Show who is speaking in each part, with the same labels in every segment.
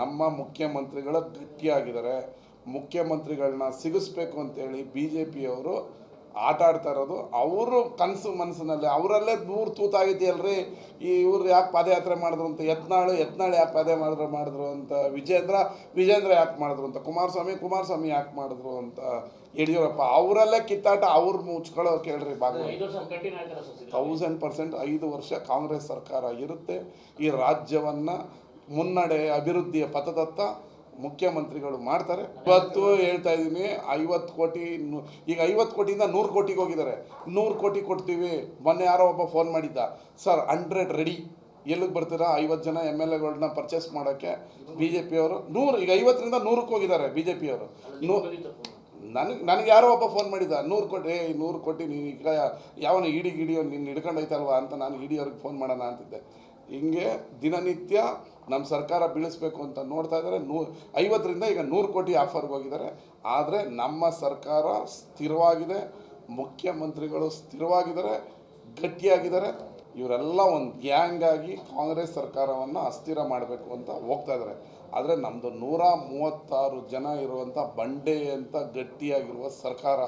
Speaker 1: ನಮ್ಮ ಮುಖ್ಯಮಂತ್ರಿಗಳು ಗಟ್ಟಿಯಾಗಿದ್ದಾರೆ. ಮುಖ್ಯಮಂತ್ರಿಗಳನ್ನ ಸಿಗಿಸ್ಬೇಕು ಅಂತೇಳಿ ಬಿ ಜೆ ಪಿಯವರು ಆಟ ಆಡ್ತಾ ಇರೋದು. ಅವರು ಕನಸು ಮನಸ್ಸಿನಲ್ಲಿ ಅವರಲ್ಲೇ ನೂರು ತೂತಾಗಿದೆಯಲ್ರಿ ಈ ಇವ್ರು ಯಾಕೆ ಪಾದಯಾತ್ರೆ ಮಾಡಿದ್ರು ಅಂತ ಯತ್ನಾಳು ಯತ್ನಾಳು ಯಾಕೆ ಪಾದ ಮಾಡಿದ್ರು ಮಾಡಿದ್ರು ಅಂತ ವಿಜೇಂದ್ರ ವಿಜೇಂದ್ರ ಯಾಕೆ ಮಾಡಿದ್ರು ಅಂತ ಕುಮಾರಸ್ವಾಮಿ ಕುಮಾರಸ್ವಾಮಿ ಯಾಕೆ ಮಾಡಿದ್ರು ಅಂತ ಯಡಿಯೂರಪ್ಪ ಅವರಲ್ಲೇ ಕಿತ್ತಾಟ ಅವ್ರು ಮುಚ್ಕೊಳ್ಳೋ ಕೇಳ್ರಿ
Speaker 2: ಸಿದ್ದರಾಮಯ್ಯ?
Speaker 1: ತೌಸಂಡ್ ಪರ್ಸೆಂಟ್ ಐದು ವರ್ಷ ಕಾಂಗ್ರೆಸ್ ಸರ್ಕಾರ ಇರುತ್ತೆ. ಈ ರಾಜ್ಯವನ್ನು ಮುನ್ನಡೆ ಅಭಿವೃದ್ಧಿಯ ಪಥದತ್ತ ಮುಖ್ಯಮಂತ್ರಿಗಳು ಮಾಡ್ತಾರೆ. ಇವತ್ತು ಹೇಳ್ತಾ ಇದ್ದೀನಿ, ಐವತ್ತು ಕೋಟಿ ಈಗ ಐವತ್ತು ಕೋಟಿಯಿಂದ ನೂರು ಕೋಟಿಗೆ ಹೋಗಿದ್ದಾರೆ. ನೂರು ಕೋಟಿ ಕೊಡ್ತೀವಿ. ಮೊನ್ನೆ ಯಾರೋ ಒಬ್ಬ ಫೋನ್ ಮಾಡಿದ್ದ ಸರ್ ಹಂಡ್ರೆಡ್ ರೆಡಿ ಎಲ್ಲಿಗೆ ಬರ್ತೀರಾ? ಐವತ್ತು ಜನ ಎಂ ಎಲ್ ಎಗಳನ್ನ ಪರ್ಚೇಸ್ ಮಾಡೋಕ್ಕೆ ಬಿ ಜೆ ಪಿಯವರು ನೂರು, ಈಗ ಐವತ್ತರಿಂದ ನೂರಕ್ಕೆ ಹೋಗಿದ್ದಾರೆ ಬಿ ಜೆ ಪಿಯವರು ನನಗೆ ನನಗೆ ಯಾರೋ ಒಬ್ಬ ಫೋನ್ ಮಾಡಿದ್ದ, ನೂರು ಕೋಟಿ ಏ ನೂರು ಕೋಟಿ, ನೀನು ಈಗ ಯಾವನ ಇಡಿ ಗಿಡಿಯೋ ನಿನ್ನ ಹಿಡ್ಕೊಂಡೈತಲ್ವಾ ಅಂತ ನಾನು ಇಡಿಯವ್ರಿಗೆ ಫೋನ್ ಮಾಡೋಣ ಅಂತಿದ್ದೆ. ಹಿಂಗೆ ದಿನನಿತ್ಯ ನಮ್ಮ ಸರ್ಕಾರ ಬೀಳಿಸ್ಬೇಕು ಅಂತ ನೋಡ್ತಾ ಇದ್ದಾರೆ. ನೂ, ಐವತ್ತರಿಂದ ಈಗ ನೂರು ಕೋಟಿ ಆಫರ್ಗೆ ಹೋಗಿದ್ದಾರೆ. ಆದರೆ ನಮ್ಮ ಸರ್ಕಾರ ಸ್ಥಿರವಾಗಿದೆ. ಮುಖ್ಯಮಂತ್ರಿಗಳು ಸ್ಥಿರವಾಗಿದ್ದಾರೆ. ಗಟ್ಟಿಯಾಗಿದ್ದಾರೆ. ಇವರೆಲ್ಲ ಒಂದು ಗ್ಯಾಂಗ್ ಆಗಿ ಕಾಂಗ್ರೆಸ್ ಸರ್ಕಾರವನ್ನು ಅಸ್ಥಿರ ಮಾಡಬೇಕು ಅಂತ ಹೋಗ್ತಾ ಇದ್ದಾರೆ. ಆದರೆ ನಮ್ಮದು ನೂರ ಮೂವತ್ತಾರು ಜನ ಇರುವಂಥ ಬಂಡೆ ಅಂತ ಗಟ್ಟಿಯಾಗಿರುವ ಸರ್ಕಾರ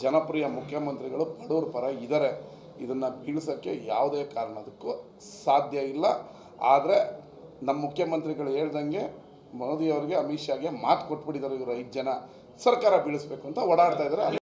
Speaker 1: ಜನಪ್ರಿಯ ಮುಖ್ಯಮಂತ್ರಿಗಳು ಬಡವ್ರ ಪರ ಇದ್ದಾರೆ. ಇದನ್ನು ಬೀಳ್ಸೋಕ್ಕೆ ಯಾವುದೇ ಕಾರಣದಕ್ಕೂ ಸಾಧ್ಯ ಇಲ್ಲ. ಆದರೆ ನಮ್ಮ ಮುಖ್ಯಮಂತ್ರಿಗಳು ಹೇಳ್ದಂಗೆ ಮೋದಿಯವರಿಗೆ ಅಮಿತ್ ಶಾಗೆ ಮಾತು ಕೊಟ್ಬಿಟ್ಟಿದ್ದಾರೆ ಇವರು ಐದು ಜನ. ಸರ್ಕಾರ ಬೀಳಿಸ್ಬೇಕು ಅಂತ ಓಡಾಡ್ತಾ ಇದ್ದಾರೆ.